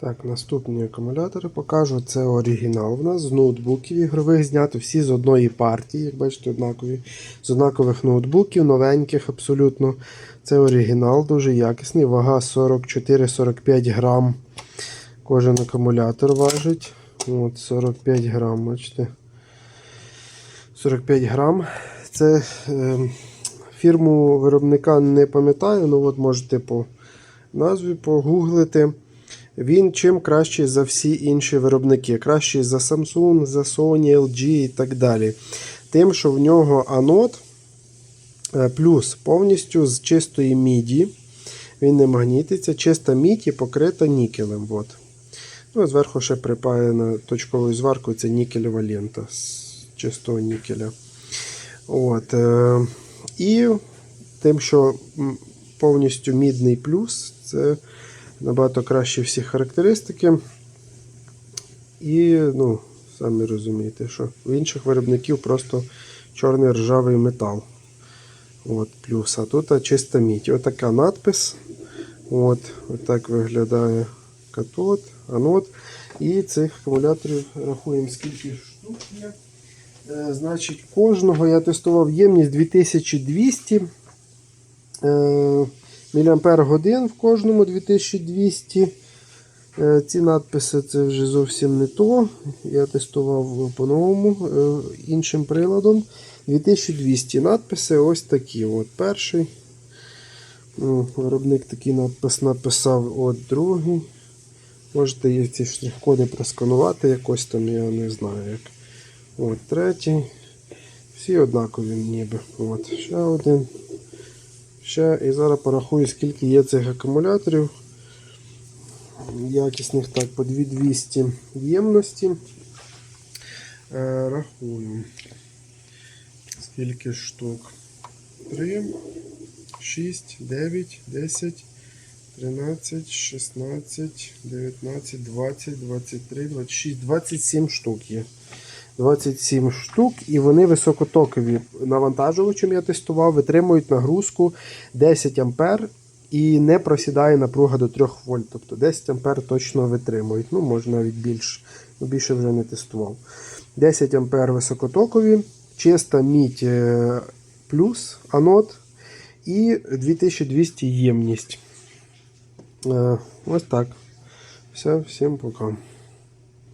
Так, наступні акумулятори покажу. Це оригінал в нас з ноутбуків ігрових знято. Всі з одної партії, як бачите, однакові. З однакових ноутбуків, новеньких абсолютно. Це оригінал, дуже якісний. Вага 44-45 грам. Кожен акумулятор важить. От 45 грам, бачите. 45 грам. Це е, фірму виробника не пам'ятаю, ну от можете по назві погуглити. Він чим кращий за всі інші виробники. Кращий за Samsung, за Sony, LG і так далі. Тим, що в нього анод е, плюс повністю з чистої міді. Він не магнітиться, чиста мідь і покрита нікелем. От. Ну, зверху ще припаяна точковою зваркою це нікелева лента з чистого нікеля. От, е, і тим, що повністю мідний плюс, це набагато кращі всі характеристики. І, ну, самі розумієте, що в інших виробників просто чорний ржавий метал. От, плюс. А тут чиста мідь. Отака надпис. От, отак виглядає катод, анод. І цих акумуляторів рахуємо, скільки штук є. Е, значить, кожного я тестував ємність 2200 е, годин в кожному 2200. Е, ці надписи це вже зовсім не то. Я тестував по-новому е, іншим приладом. 2200 надписи ось такі. От перший. Ну, Виробник такий надпис написав, от другий. Можете ці штрих-коди просканувати якось там, я не знаю як. От третій. Всі однакові ніби. От, ще один. Ще і зараз порахую, скільки є цих акумуляторів. Якісних так, по 2200 ємності. Е, рахую. Скільки штук? 3, 6, 9, 10, 13, 16, 19, 20, 23, 26, 27 штук є. 27 штук, і вони високотокові. Навантажувачем я тестував, витримують нагрузку 10 А і не просідає напруга до 3 вольт. Тобто 10 А точно витримують. Ну, може навіть більше. Ну, більше вже не тестував. 10 А високотокові, чиста мідь е, плюс анод і 2200 ємність. Е, Ось так. Все, всім пока.